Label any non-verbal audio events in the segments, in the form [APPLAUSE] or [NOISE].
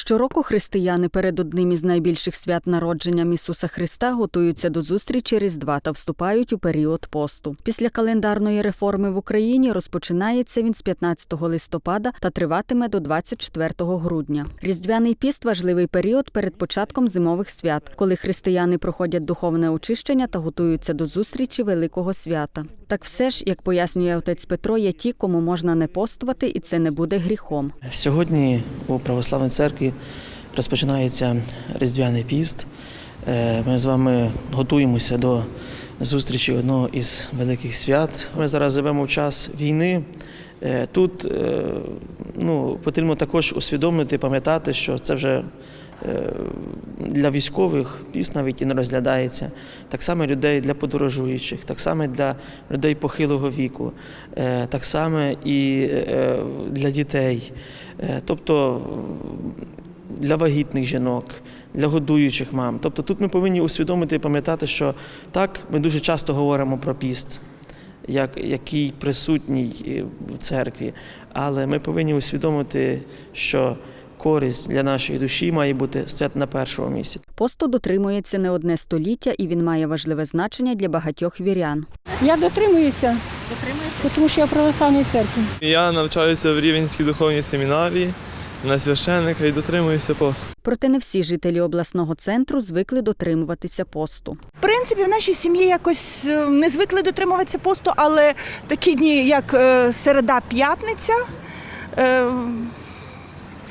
Щороку християни перед одним із найбільших свят народженням Ісуса Христа готуються до зустрічі Різдва та вступають у період посту. Після календарної реформи в Україні розпочинається він з 15 листопада та триватиме до 24 грудня. Різдвяний піст важливий період перед початком зимових свят, коли християни проходять духовне очищення та готуються до зустрічі великого свята. Так все ж, як пояснює отець Петро, є ті, кому можна не постувати, і це не буде гріхом. Сьогодні у православній церкві розпочинається Різдвяний піст. Е, Ми з вами готуємося до зустрічі одного із великих свят. Ми зараз живемо в час війни. Е, Тут е, ну, потрібно також усвідомити, пам'ятати, що це вже для військових піст навіть і не розглядається. Так само людей для подорожуючих, так само для людей похилого віку, так само і для дітей. Тобто для вагітних жінок, для годуючих мам. Тобто тут ми повинні усвідомити і пам'ятати, що так, ми дуже часто говоримо про піст, як, який присутній е, в церкві, але ми повинні усвідомити, що користь для нашої душі має бути стояти на першому місці. Посту дотримується не одне століття і він має важливе значення для багатьох вірян. Я дотримуюся, тому що я православній церкві. Я навчаюся в Рівенській духовній семінарії на священника і дотримуюся посту. Проте не всі жителі обласного центру звикли дотримуватися посту. В принципі, в нашій сім'ї якось е, не звикли дотримуватися посту, але такі дні, як е, середа, п'ятниця, е,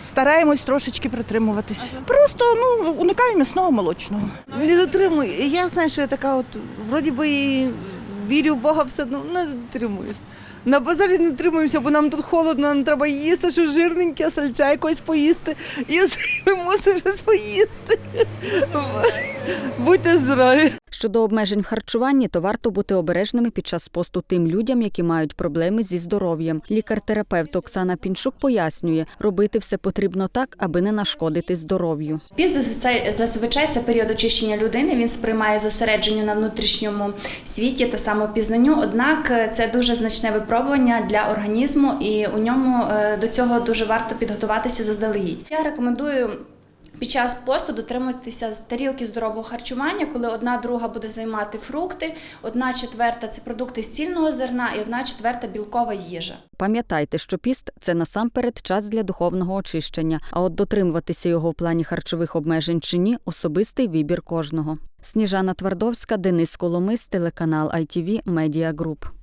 стараємось трошечки притримуватися. Просто ну, уникаємо м'ясного молочного. Не дотримую. Я знаю, що я така, от вроді би вірю в Бога, все одно не дотримуюсь. На базарі не дотримуємося, бо нам тут холодно, нам треба їсти, що жирненьке, сальця якось поїсти. І [LAUGHS] ми мусимо щось поїсти. Будьте здорові! Щодо обмежень в харчуванні, то варто бути обережними під час посту тим людям, які мають проблеми зі здоров'ям. Лікар-терапевт Оксана Пінчук пояснює, робити все потрібно так, аби не нашкодити здоров'ю. Піст зазвичай, це період очищення людини. Він сприймає зосередженню на внутрішньому світі та самопізнанню. Однак е, це дуже значне випробування для організму, і у ньому е, до цього дуже варто підготуватися заздалегідь. Я рекомендую. Під час посту дотримуватися тарілки здорового харчування, коли одна друга буде займати фрукти, одна четверта це продукти з цільного зерна і одна четверта білкова їжа. Пам'ятайте, що піст це насамперед час для духовного очищення, а от дотримуватися його в плані харчових обмежень чи ні особистий вибір кожного. Сніжана Твардовська, Денис Коломис, телеканал ITV Media Group.